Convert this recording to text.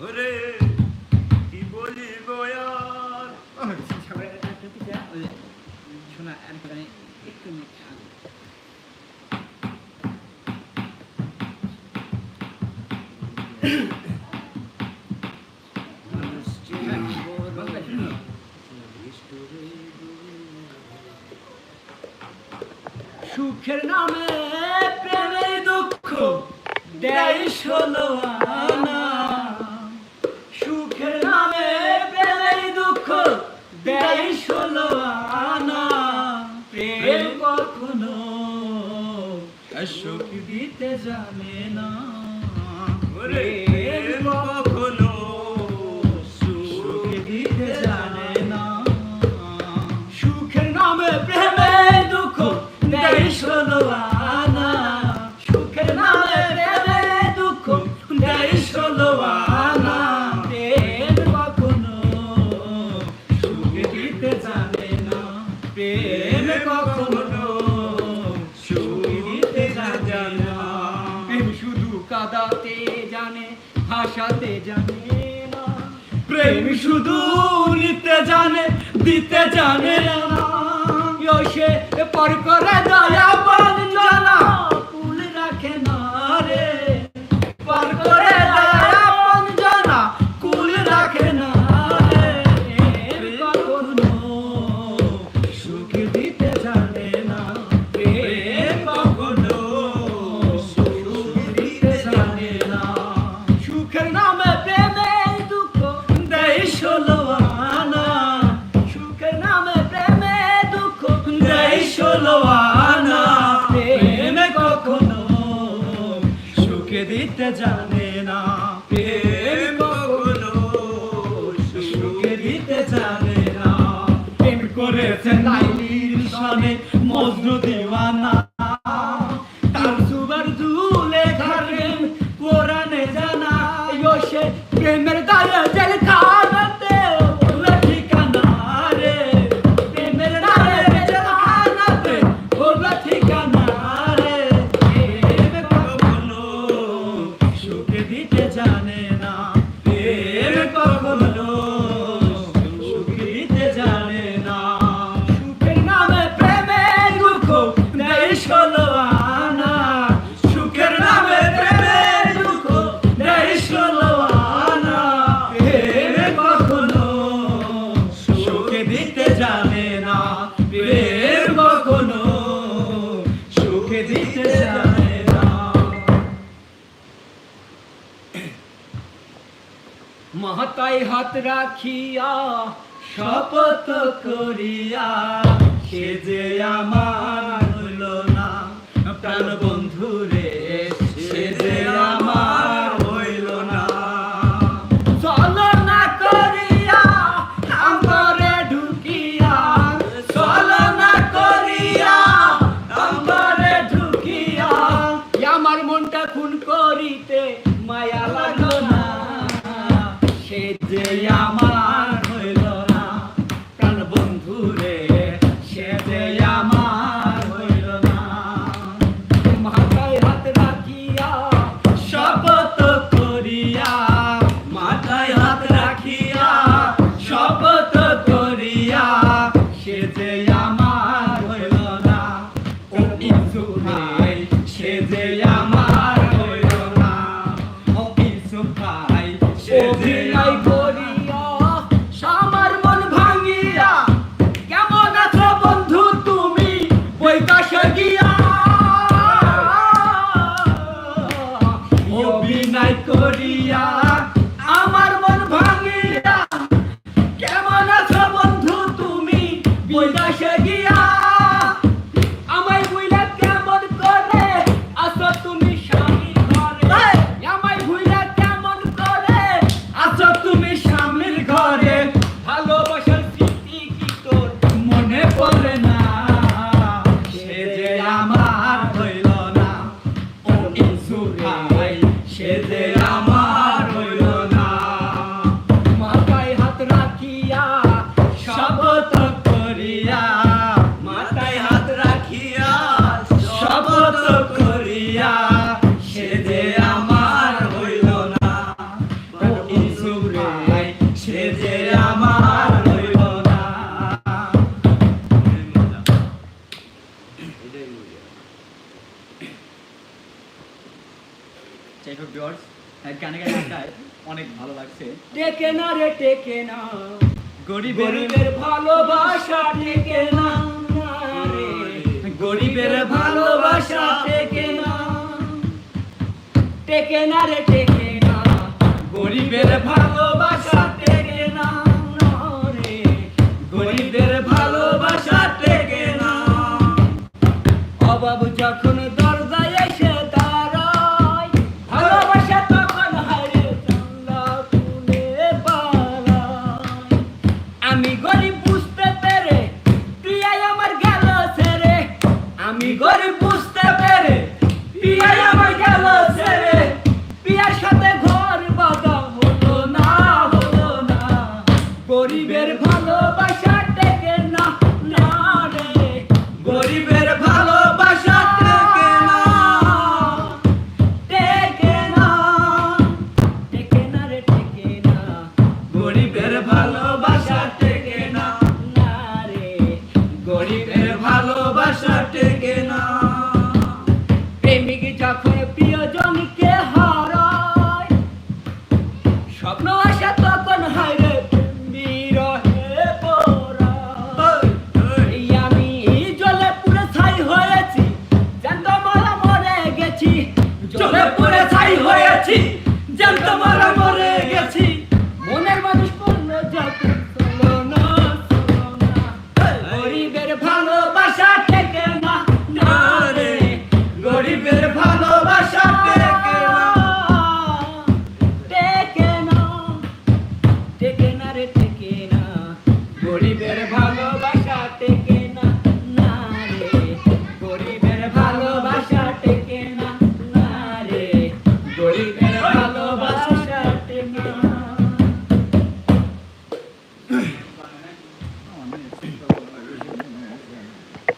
ওরে কি বলি বয়ার শোনা একবারে মানে একটু আগে সুখের নামে প্রেমের দুঃখ দেয় ষোলো আনা। সুখের নামে প্রেমের দুঃখ দেয় ষোলো আনা। প্রেম কখনো সুখ দিতে জানে না। প্রেম শুধু নিতে জানে, দিতে জানে সে পর করে দয়া বল জানা ফুল রাখে না রে। পর করে দয়া কখনো সুখে দিতে জানে না। প্রেম কখনো সুখে দিতে জানে না। প্রেম করেছে নাইলির সনে মজনু মাতায় হাত রাখিয়া শপথ করিয়া সে যে আমার হইল না প্রাণ টেকে না রে টেকে না। গরিবের ভালোবাসা টেকে না রে। গরিবের ভালোবাসা টেকে না। টেকে না রে টেকে না। গরিবের ভালোবাসা Santa María.